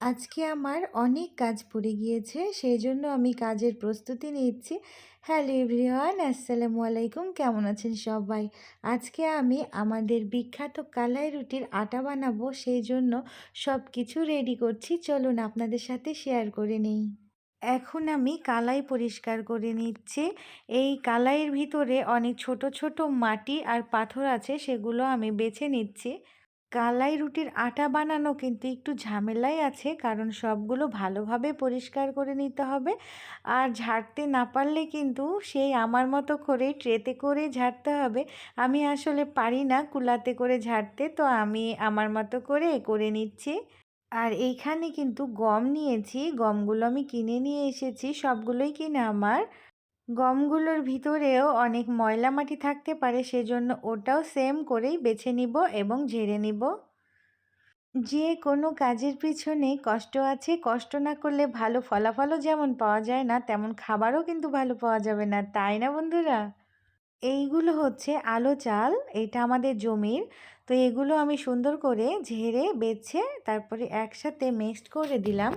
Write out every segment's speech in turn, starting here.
আজকে আমার অনেক কাজ পড়ে গিয়েছে, সেই জন্য আমি কাজের প্রস্তুতি নিচ্ছি। হ্যালো এভরিওয়ান, আসসালামু আলাইকুম, কেমন আছেন সবাই? আজকে আমি আমাদের বিখ্যাত কালাই রুটির আটা বানাবো, সেই জন্য সব কিছু রেডি করছি। চলুন আপনাদের সাথে শেয়ার করে নেই। এখন আমি কালাই পরিষ্কার করে নিচ্ছি। এই কালাইয়ের ভিতরে অনেক ছোট ছোট মাটি আর পাথর আছে, সেগুলো আমি বেছে নিচ্ছি। কালাই রুটির আটা বানানো কিন্তু একটু ঝামেলাই আছে, কারণ সবগুলো ভালোভাবে পরিষ্কার করে নিতে হবে। আর ঝাড়তে না পারলে কিন্তু সেই আমার মতো করে ট্রেতে করে ঝাড়তে হবে। আমি আসলে পারি না কুলাতে করে ঝাড়তে, তো আমি আমার মতো করে করে নিচ্ছি। আর এইখানে কিন্তু গম নিয়েছি, গমগুলো আমি কিনে নিয়ে এসেছি, সবগুলোই কিনে আমার গমগুলোর ভিতরেও অনেক ময়লা মাটি থাকতে পারে, সেজন্য ওটাও সেম করেই বেছে নিব এবং ঝেড়ে নিব। যে কোনো কাজের পিছনে কষ্ট আছে, কষ্ট না করলে ভালো ফলাফলও যেমন পাওয়া যায় না, তেমন খাবারও কিন্তু ভালো পাওয়া যাবে না, তাই না বন্ধুরা? এইগুলো হচ্ছে আলো চাল, এটা আমাদের জমির। তো এগুলো আমি সুন্দর করে ঝেড়ে, বেছে, তারপরে একসাথে মিক্সড করে দিলাম।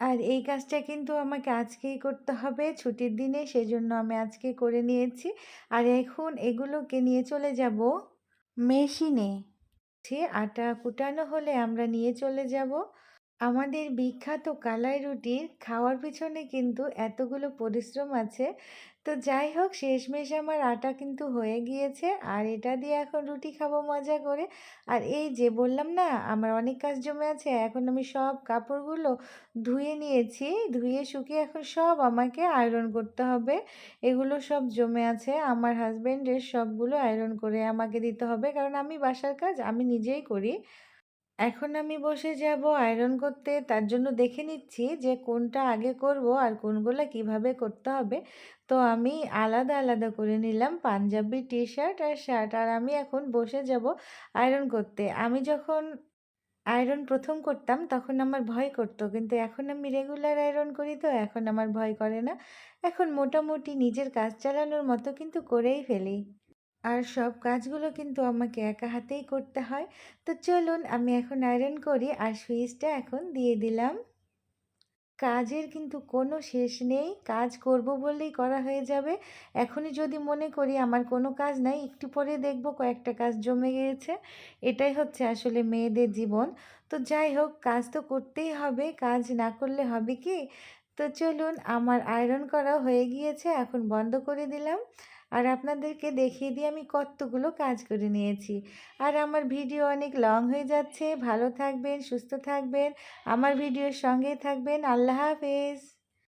আর এই কাজটা কিন্তু আমাকে আজকেই করতে হবে। ছুটির দিনে সেজন্য আমি আজকে করে নিয়েছি। আর এখন এগুলোকে নিয়ে চলে যাব মেশিনে। আটা কুটানো হলে আমরা নিয়ে চলে যাব। আমাদের বিখ্যাত কালাই রুটির খাওয়ার পিছনে কিন্তু এতগুলো পরিশ্রম আছে। তো যাই হোক, শেষমেশ আমার আটা কিন্তু হয়ে গিয়েছে আর এটা দিয়ে এখন রুটি খাব মজা করে। আর এই যে বললাম না, আমার অনেক কাজ জমে আছে, এখন আমি সব কাপড়গুলো ধুয়ে নিয়েছি, ধুয়ে শুকিয়ে এখন সব আমাকে আয়রন করতে হবে। এগুলো সব জমে আছে, আমার হাজব্যান্ডের সবগুলো আয়রন করে আমাকে দিতে হবে, কারণ আমি বাসার কাজ আমি নিজেই করি। এখন আমি বসে যাব আয়রন করতে, তার জন্য দেখে নিচ্ছি যে কোনটা আগে করব আর কোনগুলো কীভাবে করতে হবে। তো আমি আলাদা আলাদা করে নিলাম পাঞ্জাবি টি শার্ট আর শার্ট আর আমি এখন বসে যাব আয়রন করতে। আমি যখন আয়রন প্রথম করতাম তখন আমার ভয় করতো, কিন্তু এখন আমি রেগুলার আয়রন করি তো এখন আমার ভয় করে না। এখন মোটামুটি নিজের কাজ চালানোর মতো কিন্তু করেই ফেলি। আর সব কাজগুলো কিন্তু আমাকে একা হাতেই করতে হয়। তো চলুন আমি এখন আয়রন করি আর সুইচটা এখন দিয়ে দিলাম। কাজের কিন্তু কোনো শেষ নেই, কাজ করব বললেই করা হয়ে যাবে। এখনই যদি মনে করি আমার কোনো কাজ নাই, একটু পরে দেখব কয়েকটা কাজ জমে গিয়েছে। এটাই হচ্ছে আসলে মেয়েদের জীবন। তো যাই হোক, কাজ তো করতেই হবে, কাজ না করলে হবে কি? তো চলুন আমার আয়রন করা হয়ে গিয়েছে, এখন বন্ধ করে দিলাম। আর আপনাদেরকে দেখিয়ে দিয়ে আমি কতগুলো কাজ করে নিয়েছি। আর আমার ভিডিও অনেক লং হয়ে যাচ্ছে। ভালো থাকবেন, সুস্থ থাকবেন। আমার ভিডিওর সঙ্গেই থাকবেন। আল্লাহ হাফেজ।